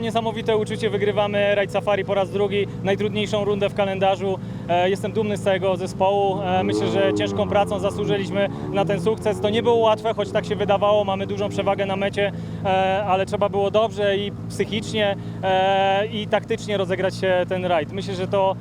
niesamowite uczucie, wygrywamy Raid Safari po raz drugi, najtrudniejszą rundę w kalendarzu. E, Jestem dumny z całego zespołu. E, Myślę, że ciężką pracą zasłużyliśmy na ten sukces. To nie było łatwe, choć tak się wydawało, mamy dużą przewagę na mecie, e, ale trzeba było dobrze i psychicznie i taktycznie rozegrać się ten rajd. Myślę, że to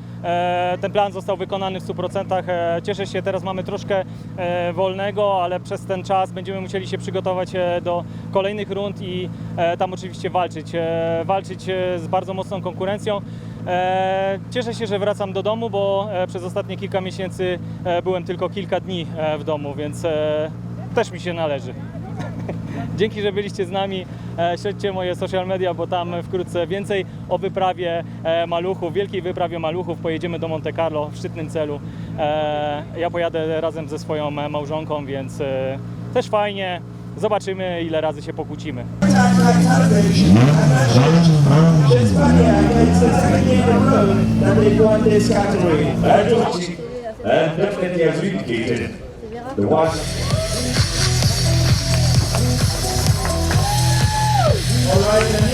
ten plan został wykonany w 100%. E, Cieszę się, teraz mamy troszkę e, wolnego, ale przez ten czas będziemy musieli się przygotować e, do kolejnych rund i e, tam oczywiście walczyć. E, walczyć e, z bardzo mocną konkurencją. E, Cieszę się, że wracam do domu, bo e, przez ostatnie kilka miesięcy e, byłem tylko kilka dni e, w domu, więc e, też mi się należy. Dzięki, że byliście z nami. E, Śledźcie moje social media, bo tam wkrótce więcej o wyprawie e, maluchów, wielkiej wyprawie maluchów. Pojedziemy do Monte Carlo w szczytnym celu. E, Ja pojadę razem ze swoją małżonką, więc też fajnie. Zobaczymy, ile razy się pokłócimy. The one